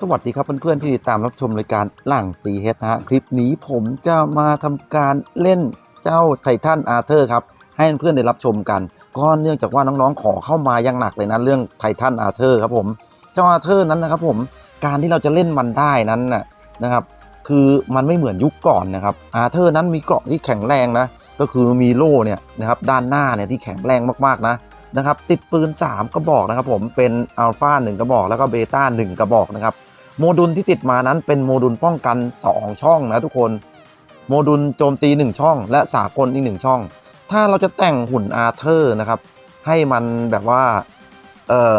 สวัสดีครับเพื่อนๆที่ติดตามรับชมรายการหลังซีเฮดนะฮะคลิปนี้ผมจะมาทำการเล่นเจ้าไททันอาร์เธอร์ครับให้เพื่อนๆได้รับชมกัน ก็เนื่องจากว่าน้องๆขอเข้ามายังหนักเลยนะเรื่องไททันอาร์เธอร์ครับผมเจ้าอาร์เธอร์นั้นนะครับผมการที่เราจะเล่นมันได้นั้นนะนะครับ คือมันไม่เหมือนยุคก่อนนะครับอาร์เธอร์นั้นมีเกราะที่แข็งแรงนะก็คือมีโล่เนี่ยนะครับด้านหน้าเนี่ยที่แข็งแรงมากๆนะ นะครับ ติดปืน 3 กระบอกนะครับ ผมเป็นอัลฟา1กระบอกแล้วก็เบต้า1กระบอกนะครับ โมดูลที่ติดมานั้นเป็นโมดูลป้องกัน 2 ช่องนะทุกคน โมดูลโจมตี 1 ช่อง และสากลอีกหนึ่งช่อง ถ้าเราจะแต่งหุ่นอาร์เธอร์นะครับ ให้มันแบบว่าเอ่อ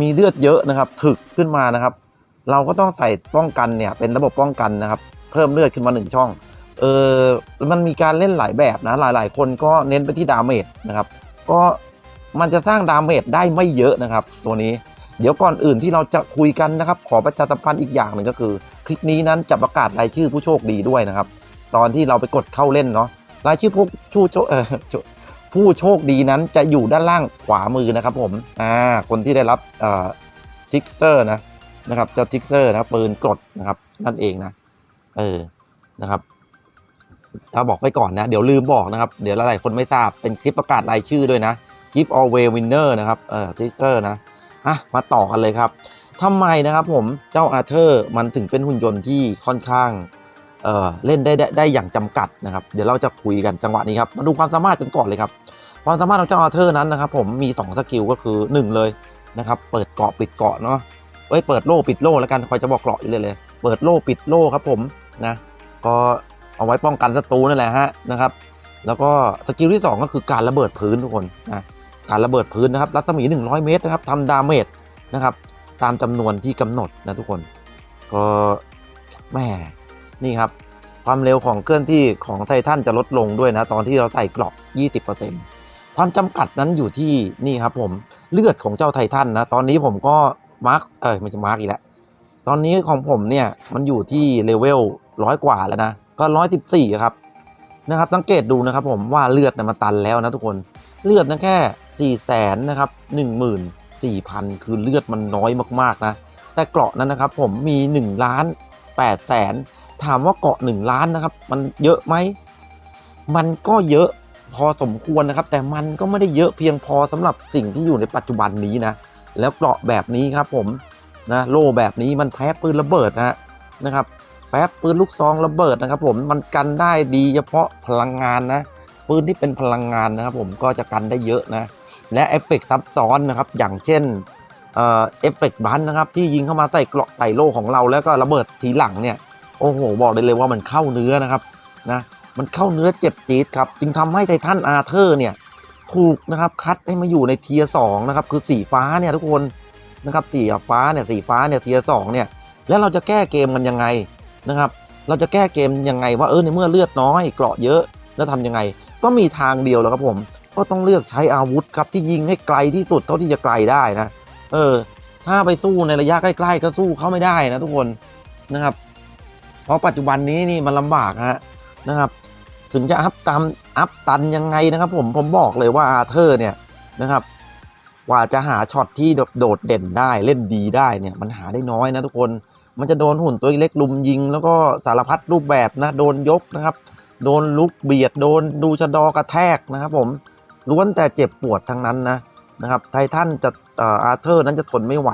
มีเลือดเยอะนะครับ ถึกขึ้นมานะครับ เราก็ต้องใส่ป้องกันเนี่ยเป็นระบบป้องกันนะครับ เพิ่มเลือดขึ้นมา 1 ช่องเออมันมีการเล่นหลายแบบนะหลาย ๆ คนก็เน้นไปที่ดาเมจนะครับ ก็ มันจะสร้างดาเมจได้ไม่เยอะนะครับ ตัวนี้ เดี๋ยวก่อนอื่นที่เราจะคุยกันนะครับ ขอประชาสัมพันธ์อีกอย่างหนึ่งก็คือ คลิปนี้นั้นจะประกาศรายชื่อผู้โชคดีด้วยนะครับ ตอนที่เราไปกดเข้าเล่นเนาะรายชื่อผู้ผู้โชคเออผู้โชคดีนั้นจะอยู่ด้านล่างขวามือนะครับผมอ่าคนที่ได้รับเอ่อทิกเซอร์นะนะครับเจ้าทิกเซอร์นะปืนกดนะครับนั่นเองนะเออนะครับถ้าบอกไปก่อนนะ เดี๋ยวลืมบอกนะครับ เดี๋ยวหลายๆคนไม่ทราบเป็นคลิปประกาศรายชื่อด้วยนะ Give Away Winner นะครับเออทิกเซอร์นะอะมาต่อกันเลยครับทำไมนะครับผมเจ้าอาร์เธอร์มันถึงเป็นหุ่นยนต์ที่ค่อนข้างเอ่อเล่นได้ได้ได้อย่างจำกัดนะครับ เดี๋ยวเราจะคุยกันจังหวะนี้ครับมาดูความสามารถกันก่อนเลยครับ ความสามารถของเจ้าอาร์เธอร์นั้นนะครับ ผมมี 2 สกิลก็คือ 1 เลยนะครับ เปิดเกาะปิดเกาะเนาะเอ้ยเปิดโล่ปิดโล่แล้วกันคอยจะบอกเกราะอีกเลยเลยเปิดโล่ปิดโล่ครับผมนะก็เอาไว้ป้องกันศัตรูนั่นแหละฮะนะครับ แล้วก็สกิลที่ 2 ก็คือการระเบิดพื้นทุกคนนะ การระเบิดพื้นนะครับรัศมี 100 เมตรนะครับทำดาเมจนะครับตามจำนวนที่กำหนดนะทุกคน ก็แม่นี่ครับ ความเร็วของเคลื่อนที่ของไททันจะลดลงด้วยนะตอนที่เราใส่กรอบ 20%ความจำกัดนั้นอยู่ที่นี่ครับผมเลือดของเจ้าไททันนะตอนนี้ผมก็มาร์กเออไม่ใช่มาร์กอีกแล้วตอนนี้ของผมเนี่ยมันอยู่ที่เลเวลร้อยกว่าแล้วนะก็ร้อยสิบสี่ครับนะครับ สังเกตดูนะครับผมว่าเลือดนะมันตันแล้วนะทุกคน เลือดนะแค่4ี่แสนนะครับหนึ่งหมื่นสี่พันคือเลือดมันน้อยมากๆนะ แต่เกราะนั้นนะครับผมมี1ล้าน8แสนถามว่าเกาะ1ล้านนะครับ มันเยอะไหมมันก็เยอะพอสมควรนะครับ แต่มันก็ไม่ได้เยอะเพียงพอสำหรับสิ่งที่อยู่ในปัจจุบันนี้นะ แล้วเกราะแบบนี้ครับผมนะโล่แบบนี้มันแพ้ปืนระเบิดนะฮะนะครับแพ้ปืนลูกซองระเบิดนะครับ ผมมันกันได้ดีเฉพาะพลังงานนะ ปืนที่เป็นพลังงานนะครับ ผมก็จะกันได้เยอะนะ และเอฟเฟกต์ซับซ้อนนะครับ อย่างเช่นเอ่อเอฟเฟกต์บันนะครับ ที่ยิงเข้ามาใส่เกราะใส่โล่ของเราแล้วก็ระเบิดทีหลังเนี่ยโอ้โห บอกได้เลยว่ามันเข้าเนื้อนะครับนะมันเข้าเนื้อเจ็บจี๊ดครับ จึงทำให้ไททันอาเธอร์เนี่ยถูกนะครับคัดให้มาอยู่ในเทียสองนะครับคือสีฟ้าเนี่ยทุกคนนะครับสีฟ้าเนี่ยสีฟ้าเนี่ยเทียสองเนี่ยแล้วเราจะแก้เกมมันยังไงนะครับ เราจะแก้เกมยังไงว่าเออในเมื่อเลือดน้อยเกราะเยอะแล้วทำยังไง ก็มีทางเดียวแล้วครับผม ก็ต้องเลือกใช้อาวุธครับที่ยิงให้ไกลที่สุดเท่าที่จะไกลได้นะ เออ ถ้าไปสู้ในระยะใกล้ ๆ ก็สู้เขาไม่ได้นะทุกคนนะครับ เพราะปัจจุบันนี้นี่มันลำบากฮะนะครับ ถึงจะอัพตามอัพตันยังไงนะครับ ผมผมบอกเลยว่าอาเธอร์เนี่ยนะครับกว่าจะหาช็อตที่โดดเด่นได้เล่นดีได้เนี่ยมันหาได้น้อยนะทุกคน มันจะโดนหุ่นตัวเล็กลุมยิง แล้วก็สารพัดรูปแบบนะโดนยกนะครับ โดนลุกเบียดโดนดูชะดอกระแทกนะครับ ผมล้วนแต่เจ็บปวดทั้งนั้นนะนะครับไททันจะเอ่ออาร์เธอร์นั้นจะทนไม่ไหว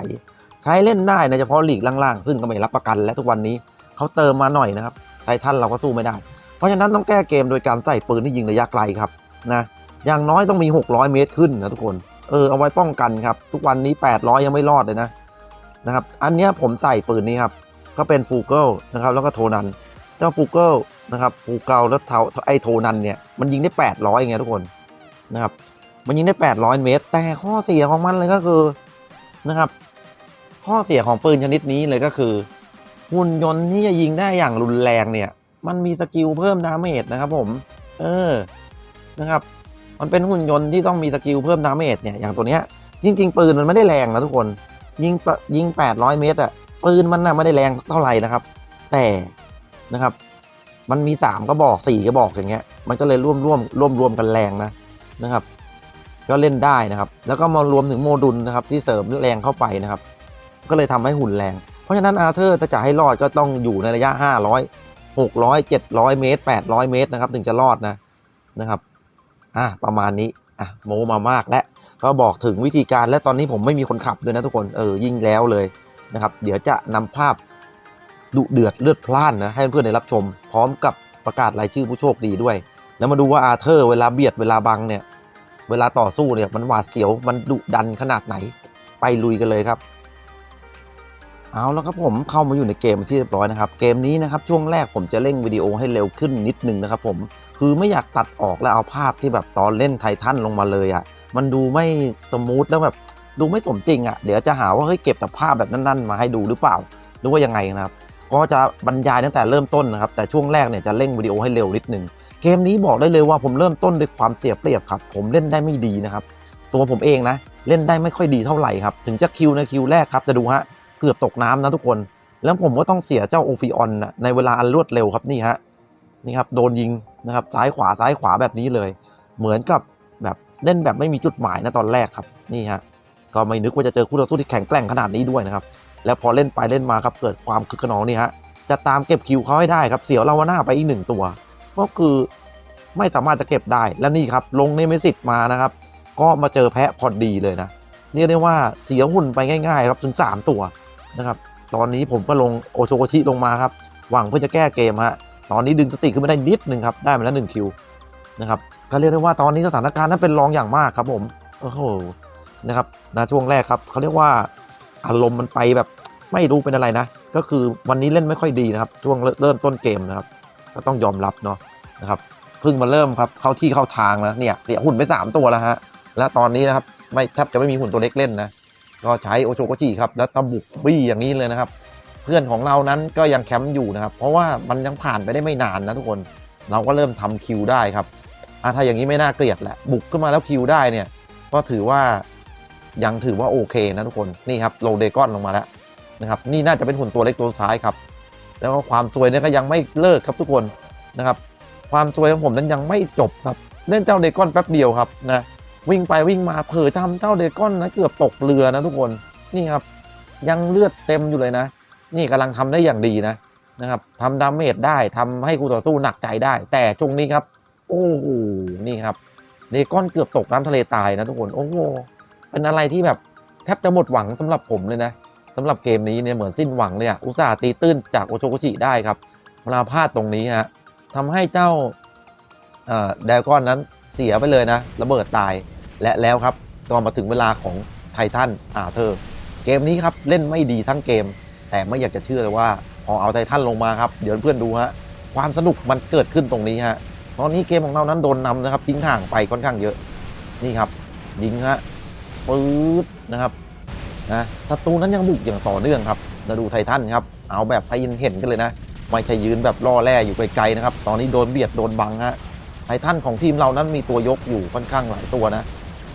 ใช้เล่นได้นะเฉพาะลีกล่างๆ ซึ่งก็ไม่รับประกันและทุกวันนี้เขาเติมมาหน่อยนะครับไททันเราก็สู้ไม่ได้ เพราะฉะนั้นต้องแก้เกมโดยการใส่ปืนที่ยิงระยะไกลครับนะอย่างน้อยต้องมี 600 เมตรขึ้นนะทุกคนเออเอาไว้ป้องกันครับ ทุกวันนี้ 800 ยังไม่รอดเลยนะนะครับ อันนี้ผมใส่ปืนนี้ครับ ก็เป็นฟูเกิลนะครับ แล้วก็โทนัน เจ้าฟูเกิล นะครับฟูเกลแล้วเทาไอโทนันเนี่ยมันยิงได้ 800ไงทุกคนนะครับ มันยิงได้ 800 เมตร แต่ข้อเสียของมันเลยก็คือนะครับ ข้อเสียของปืนชนิดนี้เลยก็คือ หุ่นยนต์ที่จะยิงได้อย่างรุนแรงเนี่ย มันมีสกิลเพิ่มดาเมจนะครับ ผม เออนะครับ มันเป็นหุ่นยนต์ที่ต้องมีสกิลเพิ่มดาเมจเนี่ยอย่างตัวเนี้ยจริง ๆ ปืนมันไม่ได้แรงนะทุกคน ยิงยิง 800 เมตรอะปืนมันน่ะไม่ได้แรงเท่าไหร่นะครับ แต่นะครับ มันมีสามกระบอกสี่กระบอกอย่างเงี้ย มันก็เลยร่วมร่วมร่วมรวมกันแรงนะนะครับ ก็เล่นได้นะครับ แล้วก็มารวมถึงโมดูลนะครับ ที่เสริมแรงเข้าไปนะครับ ก็เลยทำให้หุ่นแรง เพราะฉะนั้นอาร์เธอร์จะให้รอดก็ต้องอยู่ในระยะ 500 600 700 เมตร 800 เมตรนะครับ ถึงจะรอดนะนะครับอะประมาณนี้อะโมมามากและก็บอกถึงวิธีการและตอนนี้ผมไม่มีคนขับด้วยนะทุกคนเออยิ่งแล้วเลยนะครับ เดี๋ยวจะนำภาพ ดุเดือดเลือดพล่านนะให้เพื่อนๆได้รับชม พร้อมกับประกาศรายชื่อผู้โชคดีด้วย แล้วมาดูว่าอาร์เธอร์เวลาเบียดเวลาบังเนี่ยเวลาต่อสู้เนี่ยมันหวาดเสียวมันดุดันขนาดไหนไปลุยกันเลยครับ เอาแล้วครับผมเข้ามาอยู่ในเกมที่เรียบร้อยนะครับเกมนี้นะครับช่วงแรกผมจะเร่งวิดีโอให้เร็วขึ้นนิดนึงนะครับผมคือไม่อยากตัดออกแล้วเอาภาพที่แบบตอนเล่นไททันลงมาเลยอะ่ะมันดูไม่สมูทแล้วแบบดูไม่สมจริงอะ่ะเดี๋ยวจะหาว่าเฮ้ยเก็บแต่ภาพแบบนั่นๆ มาให้ดูหรือเปล่าหรือว่ายังไงนะครับ ก็จะบรรยายตั้งแต่เริ่มต้นนะครับ แต่ช่วงแรกเนี่ยจะเร่งวิดีโอให้เร็วนิดนึง เกมนี้บอกได้เลยว่าผมเริ่มต้นด้วยความเสียเปรียบครับ ผมเล่นได้ไม่ดีนะครับ ตัวผมเองนะ เล่นได้ไม่ค่อยดีเท่าไหร่ครับ ถึงจะคิวในคิวแรกครับจะดูฮะ เกือบตกน้ำนะทุกคน แล้วผมก็ต้องเสียเจ้าโอฟิออนนะในเวลาอันรวดเร็วครับนี่ฮะ นี่ครับโดนยิงนะครับซ้ายขวาซ้ายขวาแบบนี้เลย เหมือนกับแบบเล่นแบบไม่มีจุดหมายนะตอนแรกครับ นี่ฮะ ก็ไม่นึกว่าจะเจอคู่ต่อสู้ที่แข็งแกร่งขนาดนี้ด้วยนะครับ แล้วพอเล่นไปเล่นมาครับเกิดความคึกขนองนี่ฮะจะตามเก็บคิวเขาให้ได้ครับเสียวลาวาน่าไปอีกหนึ่งตัว ก็คือไม่สามารถจะเก็บได้และนี่ครับลงเนเมซิสมานะครับ ก็มาเจอแพะพอดีเลยนะเรียกได้ว่าเสียหุ่นไปง่ายๆครับถึง 3 ตัวนะครับตอนนี้ผมก็ลงโอโชโกชิลงมาครับหวังเพื่อจะแก้เกมฮะตอนนี้ดึงสติขึ้นมาได้นิดนึงครับได้มาแล้วหนึ่งคิวนะครับก็เรียกได้ว่าตอนนี้สถานการณ์นั้นเป็นรองอย่างมากครับผมโอ้โหนะครับนะช่วงแรกครับเขาเรียกว่า อารมณ์มันไปแบบไม่รู้เป็นอะไรนะ ก็คือวันนี้เล่นไม่ค่อยดีนะครับ ช่วงเริ่มต้นเกมนะครับ ก็ต้องยอมรับเนาะนะครับเพิ่งมาเริ่มครับเข้าที่เข้าทางแล้วเนี่ยเสียหุ่นไปสามตัวแล้วฮะและตอนนี้นะครับไม่แทบจะไม่มีหุ่นตัวเล็กเล่นนะก็ใช้โอโชโกจิครับแล้วตะบุกบี้อย่างนี้เลยนะครับ เพื่อนของเรานั้นก็ยังแคมป์อยู่นะครับ เพราะว่ามันยังผ่านไปได้ไม่นานนะทุกคนเราก็เริ่มทำคิวได้ครับอะถ้าอย่างนี้ไม่น่าเกลียดแหละบุกขึ้นมาแล้วคิวได้เนี่ย ก็ถือว่า ยังถือว่าโอเคนะทุกคนนี่ครับโลเดกอนลงมาแล้วนะครับนี่น่าจะเป็นหุ่นตัวเล็กตัวสุดท้ายครับ แล้วก็ความสวยเนี่ยก็ยังไม่เลิกครับทุกคนนะครับ ความสวยของผมนั้นยังไม่จบครับเล่นเจ้าเดกอนแป๊บเดียวครับนะวิ่งไปวิ่งมาเผลอทำเจ้าเดกอนนะเกือบตกเรือนะทุกคนนี่ครับยังเลือดเต็มอยู่เลยนะ นี่กำลังทำได้อย่างดีนะนะครับทำดาเมจได้ทำให้คู่ต่อสู้หนักใจได้ แต่ช่วงนี้ครับ โอ้โหนี่ครับเดกอนเกือบตกน้ำทะเลตายนะทุกคนโอ้โห เป็นอะไรที่แบบแทบจะหมดหวังสำหรับผมเลยนะสำหรับเกมนี้เนี่ยเหมือนสิ้นหวังเลยอะอุตส่าห์ตีตื้นจากโอโชกุชิได้ครับมาพลาดตรงนี้ฮะทำให้เจ้าเอ่อเดกอนนั้นเสียไปเลยนะ ระเบิดตายและแล้วครับก็มาถึงเวลาของไททันอาเธอร์เกมนี้ครับเล่นไม่ดีทั้งเกม แต่ไม่อยากจะเชื่อเลยว่า พอเอาไททันลงมาครับเดี๋ยวเพื่อนดูฮะความสนุกมันเกิดขึ้นตรงนี้ฮะตอนนี้เกมของเรานั้นโดนนำนะครับทิ้งห่างไปค่อนข้างเยอะนี่ครับยิงฮะ ปื๊ดนะครับนะศัตรูนั้นยังบุกอย่างต่อเนื่องครับเราดูไททันครับ เอาแบบให้เห็นกันเลยนะไม่ใช่ยืนแบบล่อแร่อยู่ไกลๆนะครับ ตอนนี้โดนเบียดโดนบังฮะไททันของทีมเรานั้นมีตัวยกอยู่ค่อนข้างหลายตัวนะ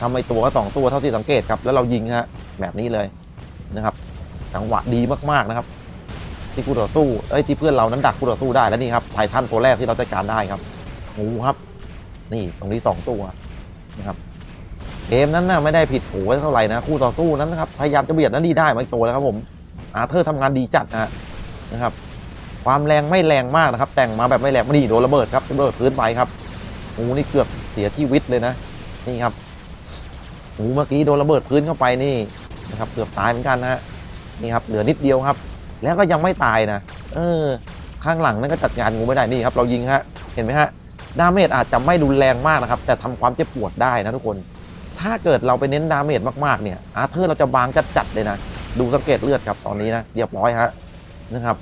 ทำไมตัวก็สองตัวเท่าที่สังเกตครับ แล้วเรายิงฮะแบบนี้เลยนะครับจังหวะดีมากๆนะครับ ที่คู่ต่อสู้เอ้ยที่เพื่อนเรานั้นดักคู่ต่อสู้ได้แล้วนี่ครับไททันตัวแรกที่เราจัดการได้ครับโอ้ครับ นี่ตรงนี้สองตัวนะครับ เกมนั้นนะไม่ได้ผิดโผเท่าไหร่นะคู่ต่อสู้นั้นนะครับพยายามจะเบียดนั้นดีได้มาอีกตัวแล้วครับผมอาเธอร์ทำงานดีจัดนะนะครับ ความแรงไม่แรงมากนะครับ แต่งมาแบบไม่แรงนี่โดนระเบิดครับระเบิดพื้นไปครับโอ้นี่เกือบเสียชีวิตเลยนะนี่ครับโอ้เมื่อกี้โดนระเบิดพื้นเข้าไปนี่นะครับ เกือบตายเหมือนกันนะฮะนี่ครับเหลือนิดเดียวครับ แล้วก็ยังไม่ตายนะเออ ข้างหลังนั่นก็จัดการงูไม่ได้นี่ครับ เรายิงฮะเห็นไหมฮะดาเมจอาจจะไม่รุนแรงมากนะครับ แต่ทำความเจ็บปวดได้นะทุกคน ถ้าเกิดเราไปเน้นดาเมจมากๆเนี่ยอาร์เธอร์เราจะบางจัดเลยนะ ดูสังเกตเลือดครับตอนนี้นะเรียบร้อยฮะนะครับ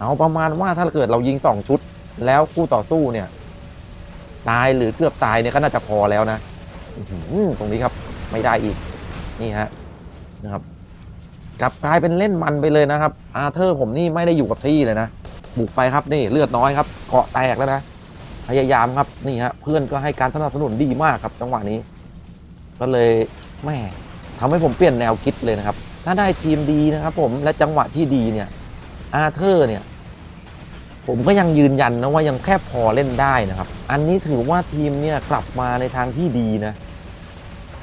เอาประมาณว่าถ้าเกิดเรายิงสองชุด แล้วคู่ต่อสู้เนี่ย ตายหรือเกือบตายเนี่ยก็น่าจะพอแล้วนะตรงนี้ครับไม่ได้อีกนี่ฮะนะครับกลับกลายเป็นเล่นมันไปเลยนะครับ อาเธอร์ผมนี่ไม่ได้อยู่กับที่เลยนะบุกไปครับนี่เลือดน้อยครับเกาะแตกแล้วนะพยายามครับนี่ฮะเพื่อนก็ให้การสนับสนุนดีมากครับจังหวะนี้ ก็เลยแม่ทำให้ผมเปลี่ยนแนวคิดเลยนะครับ ถ้าได้ทีมดีนะครับผมและจังหวะที่ดีเนี่ยอาเธอร์เนี่ย ผมก็ยังยืนยันนะว่ายังแค่พอเล่นได้นะครับ อันนี้ถือว่าทีมเนี่ยกลับมาในทางที่ดีนะ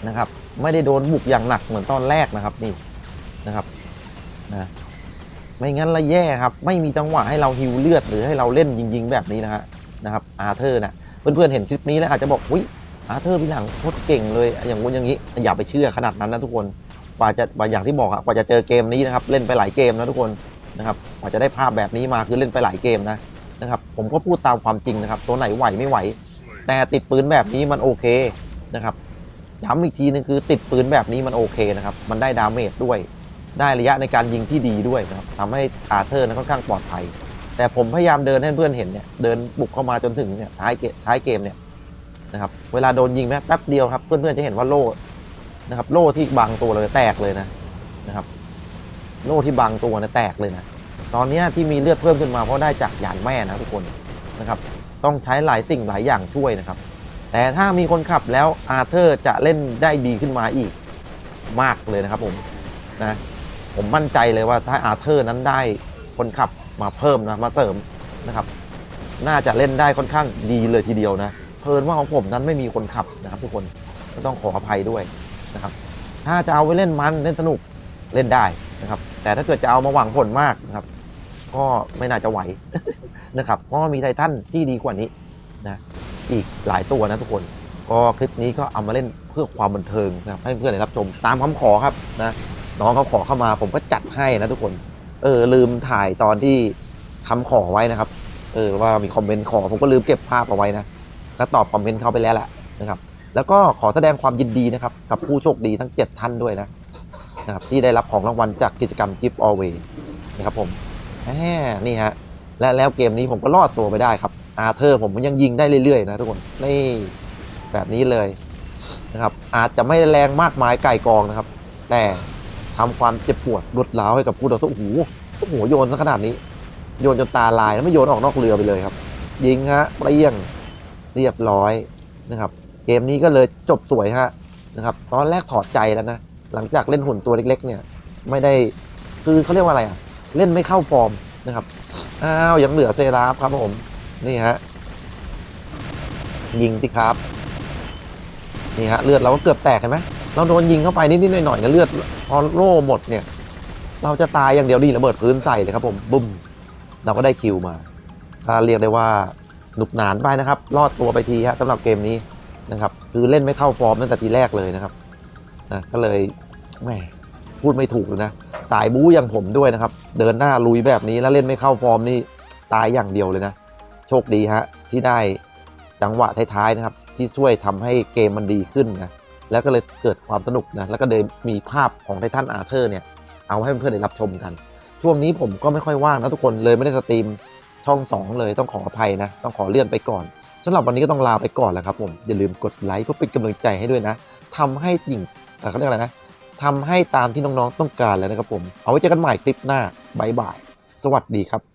นะครับ ไม่ได้โดนบุกอย่างหนักเหมือนตอนแรกนะครับนี่นะครับนะไม่งั้นละแย่ครับ ไม่มีจังหวะให้เราฮิวเลือดหรือให้เราเล่นยิงๆ แบบนี้นะฮะนะครับอาร์เธอร์นะเพื่อนๆเห็นคลิปนี้แล้วอาจจะบอกอุ้ย อาร์เธอร์พี่หลังโคตรเก่งเลยอย่างงู้นอย่างนี้อย่าไปเชื่อขนาดนั้นนะทุกคนกว่าจะกว่าอย่างที่บอกอะกว่าจะเจอเกมนี้นะครับเล่นไปหลายเกมนะทุกคนนะครับกว่าจะได้ภาพแบบนี้มาคือเล่นไปหลายเกมนะนะครับผมก็พูดตามความจริงนะครับ ตัวไหนไหวไม่ไหว แต่ติดปืนแบบนี้มันโอเคนะครับย้ำอีกทีนึงคือติดปืนแบบนี้มันโอเคนะครับมันได้ดาเมจด้วย ได้ระยะในการยิงที่ดีด้วยนะครับทำให้อาร์เธอร์นั้นค่อนข้างปลอดภัย แต่ผมพยายามเดินให้เพื่อนเห็นเนี่ยเดินบุกเข้ามาจนถึงเนี่ยท้ายเกมท้ายเกมเนี่ย นะครับเวลาโดนยิงแป๊บเดียวครับเพื่อนๆจะเห็นว่าโล่นะครับ โล่ที่บังตัวเลยแตกเลยนะนะครับ โล่ที่บังตัวนี่ยแตกเลยนะตอนนี้ที่มีเลือดเพิ่มขึ้นมาเพราะได้จากหยานแม่นะทุกคนนะครับ ต้องใช้หลายสิ่งหลายอย่างช่วยนะครับ แต่ถ้ามีคนขับแล้วอาร์เธอร์จะเล่นได้ดีขึ้นมาอีกมากเลยนะครับผมนะผมมั่นใจเลยว่าถ้าอาร์เธอร์นั้นได้คนขับมาเพิ่มนะมาเสริมนะครับ น่าจะเล่นได้ค่อนข้างดีเลยทีเดียวนะ เพลินว่าของผมนั้นไม่มีคนขับนะครับ ทุกคนก็ต้องขออภัยด้วยนะครับ ถ้าจะเอาไว้เล่นมันเล่นสนุกเล่นได้นะครับ แต่ถ้าเกิดจะเอามาหวังผลมากนะครับ ก็ไม่น่าจะไหวนะครับเพราะว่ามีไททันที่ดีกว่านี้นะอีกหลายตัวนะทุกคนก็คลิปนี้ก็เอามาเล่นเพื่อความบันเทิงนะครับให้เพื่อนได้รับชมตามคำขอครับนะน้องเขาขอเข้ามาผมก็จัดให้นะทุกคน เออลืมถ่ายตอนที่คำขอไว้นะครับ เออว่ามีคอมเมนต์ขอผมก็ลืมเก็บภาพเอาไว้นะ ก็ตอบคอมเมนต์เขาไปแล้วแหละนะครับ แล้วก็ขอแสดงความยินดีนะครับกับผู้โชคดีทั้ง 7 ท่านด้วยนะนะครับที่ได้รับของรางวัลจากกิจกรรม Gift Away นะครับผมแหมนี่ฮะและแล้วเกมนี้ผมก็รอดตัวไปได้ครับอาเธอร์ผมยังยิงได้เรื่อยๆนะทุกคนนี่แบบนี้เลยนะครับอาจจะไม่แรงมากมายไก่กองนะครับ แต่ทำความเจ็บปวดรุดร้าวให้กับผู้ต่อสู้โอ้โหโอ้โหโยนซะขนาดนี้ โยนจนตาลายแล้วไม่โยนออกนอกเรือไปเลยครับ ยิงฮะเปรี้ยง เรียบร้อยนะครับ เกมนี้ก็เลยจบสวยฮะนะครับ ตอนแรกถอดใจแล้วนะ หลังจากเล่นหุ่นตัวเล็กๆ เนี่ย ไม่ได้คือเขาเรียกว่าอะไรอะ เล่นไม่เข้าฟอร์มนะครับ อ้าวยังเหลือเซราฟครับผม นี่ฮะ ยิงสิครับ นี่ฮะเลือดเราก็เกือบแตกเห็นไหมเราโดนยิงเข้าไปนิดๆหน่อยๆนะเลือดพอโล่หมดเนี่ย เราจะตายอย่างเดียวดีระเบิดพื้นใส่เลยครับผมบุ้มเราก็ได้คิวมาก็เรียกได้ว่า หนุกหนานไปนะครับ รอดตัวไปทีฮะสำหรับเกมนี้นะครับ คือเล่นไม่เข้าฟอร์มตั้งแต่ทีแรกเลยนะครับนะก็เลยแหมพูดไม่ถูกเลยนะ สายบู๊อย่างผมด้วยนะครับ เดินหน้าลุยแบบนี้แล้วเล่นไม่เข้าฟอร์มนี่ตายอย่างเดียวเลยนะ โชคดีฮะที่ได้จังหวะท้ายๆนะครับ ที่ช่วยทำให้เกมมันดีขึ้นนะแล้วก็เลยเกิดความสนุกนะแล้วก็เลยมีภาพของไททันอาร์เธอร์เนี่ยเอาให้เพื่อนๆได้รับชมกัน ช่วงนี้ผมก็ไม่ค่อยว่างนะทุกคนเลยไม่ได้สตรีม ช่อง 2 เลยต้องขออภัยนะ ต้องขอเลื่อนไปก่อนสำหรับวันนี้ก็ต้องลาไปก่อนแล้วครับผมอย่าลืมกดไลค์เพื่อเป็นกำลังใจให้ด้วยนะทำให้หญิงเอ่อเขาเรียกอะไรนะทำให้ตามที่น้องๆต้องการแล้วนะครับผม เอาไว้เจอกันใหม่คลิปหน้าบายบาย สวัสดีครับ